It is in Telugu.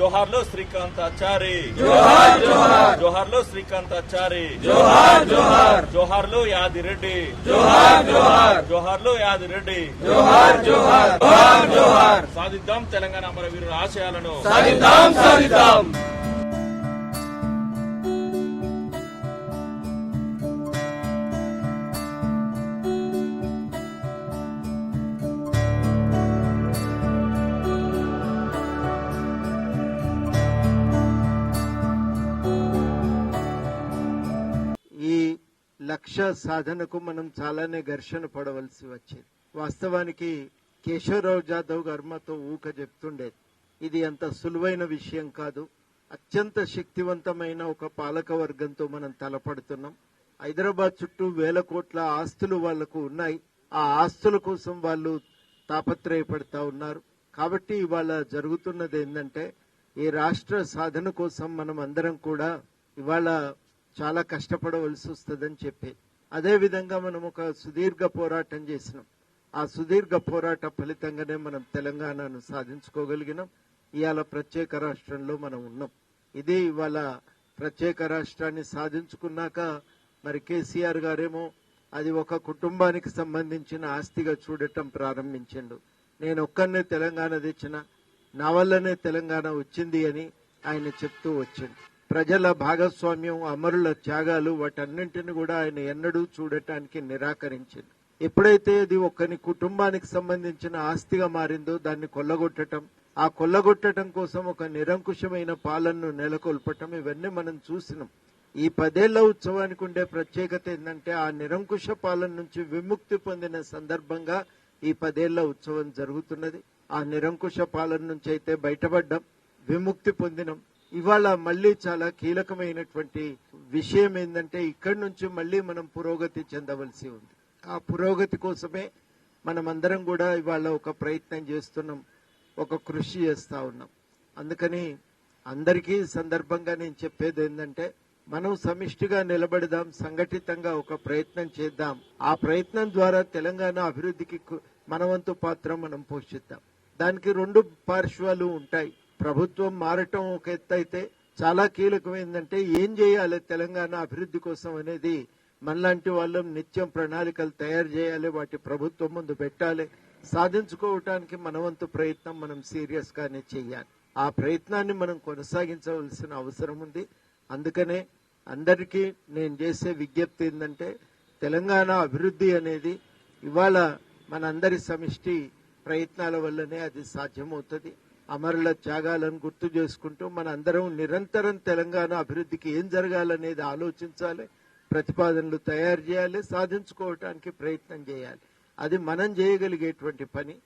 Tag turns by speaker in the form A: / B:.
A: జోహార్లో
B: జోహార్ జోహార్.
A: జోహార్లో
B: జోహార్ జోహార్.
A: జోహార్లో యాదిరెడ్డి
B: జోహార్ జోహార్.
A: జోహార్లో యాదిరెడ్డి
B: జోహార్ జోహార్. జోహార్ జోహార్.
A: సాధిద్దాం తెలంగాణ అమరవీరుల ఆశయాలను.
B: సాధిద్దాం సాధిద్దాం.
C: లక్ష్య సాధనకు మనం చాలానే ఘర్షణ పడవలసి వచ్చేది. వాస్తవానికి కేశవరావు జాదవ్ గారు మాతో ఊక చెప్తుండేది. ఇది అంత సులువైన విషయం కాదు. అత్యంత శక్తివంతమైన ఒక పాలక వర్గంతో మనం తలపడుతున్నాం. హైదరాబాద్ చుట్టూ వేల కోట్ల ఆస్తులు వాళ్ళకు ఉన్నాయి. ఆ ఆస్తుల కోసం వాళ్ళు తాపత్రయపడతా ఉన్నారు. కాబట్టి ఇవాళ జరుగుతున్నది ఏంటంటే ఈ రాష్ట్ర సాధన కోసం మనం అందరం కూడా ఇవాళ చాలా కష్టపడవలసి వస్తుందని చెప్పి. అదే విధంగా మనం ఒక సుదీర్ఘ పోరాటం చేసినాం. ఆ సుదీర్ఘ పోరాట ఫలితంగానే మనం తెలంగాణను సాధించుకోగలిగినాం. ఇవాళ ప్రత్యేక రాష్ట్రంలో మనం ఉన్నాం. ఇది ఇవాళ ప్రత్యేక రాష్ట్రాన్ని సాధించుకున్నాక మరి కేసీఆర్ గారేమో అది ఒక కుటుంబానికి సంబంధించిన ఆస్తిగా చూడటం ప్రారంభించిండు. నేను ఒక్కనే తెలంగాణ తెచ్చిన నా వల్లనే తెలంగాణ వచ్చింది అని ఆయన చెప్తూ వచ్చిండు. ప్రజల భాగస్వామ్యం అమరుల త్యాగాలు వాటన్నింటిని కూడా ఆయన ఎన్నడూ చూడటానికి నిరాకరించింది. ఎప్పుడైతే ఇది ఒకని కుటుంబానికి సంబంధించిన ఆస్తిగా మారిందో దాన్ని కొల్లగొట్టటం ఆ కొల్లగొట్టడం కోసం ఒక నిరంకుశమైన పాలనను నెలకొల్పటం ఇవన్నీ మనం చూసినాం. ఈ పదేళ్ళ ఉత్సవానికి ఉండే ప్రత్యేకత ఏంటంటే ఆ నిరంకుశ పాలన నుంచి విముక్తి పొందిన సందర్భంగా ఈ పదేళ్ళ ఉత్సవం జరుగుతున్నది. ఆ నిరంకుశ పాలన నుంచి అయితే బయటపడ్డాం విముక్తి పొందినం. ఇవాళ మళ్ళీ చాలా కీలకమైనటువంటి విషయం ఏంటంటే ఇక్కడి నుంచి మళ్ళీ మనం పురోగతి చెందవలసి ఉంది. ఆ పురోగతి కోసమే మనమందరం కూడా ఇవాళ ఒక ప్రయత్నం చేస్తున్నాం ఒక కృషి చేస్తూ ఉన్నాం. అందుకని అందరికీ సందర్భంగా నేను చెప్పేది ఏంటంటే మనం సమిష్టిగా నిలబడదాం సంఘటితంగా ఒక ప్రయత్నం చేద్దాం. ఆ ప్రయత్నం ద్వారా తెలంగాణ అభివృద్ధికి మనవంతు పాత్ర మనం పోషిద్దాం. దానికి రెండు పార్శ్వాలు ఉంటాయి. ప్రభుత్వం మారటం ఒక ఎత్తు అయితే చాలా కీలకం ఏంటంటే ఏం చేయాలి తెలంగాణ అభివృద్ధి కోసం అనేది మనలాంటి వాళ్ళం నిత్యం ప్రణాళికలు తయారు చేయాలి వాటి ప్రభుత్వం ముందు పెట్టాలి. సాధించుకోవటానికి మనవంతు ప్రయత్నం మనం సీరియస్ గానే చేయాలి. ఆ ప్రయత్నాన్ని మనం కొనసాగించవలసిన అవసరం ఉంది. అందుకనే అందరికీ నేను చేసే విజ్ఞప్తి ఏంటంటే తెలంగాణ అభివృద్ధి అనేది ఇవాళ మనందరి సమిష్టి ప్రయత్నాల వల్లనే అది సాధ్యమవుతుంది. అమరుల త్యాగాలను గుర్తు చేసుకుంటూ మన అందరం నిరంతరం తెలంగాణ అభివృద్ధికి ఏం జరగాలనేది ఆలోచించాలి ప్రతిపాదనలు తయారు చేయాలి సాధించుకోవటానికి ప్రయత్నం చేయాలి. అది మనం చేయగలిగేటువంటి పని.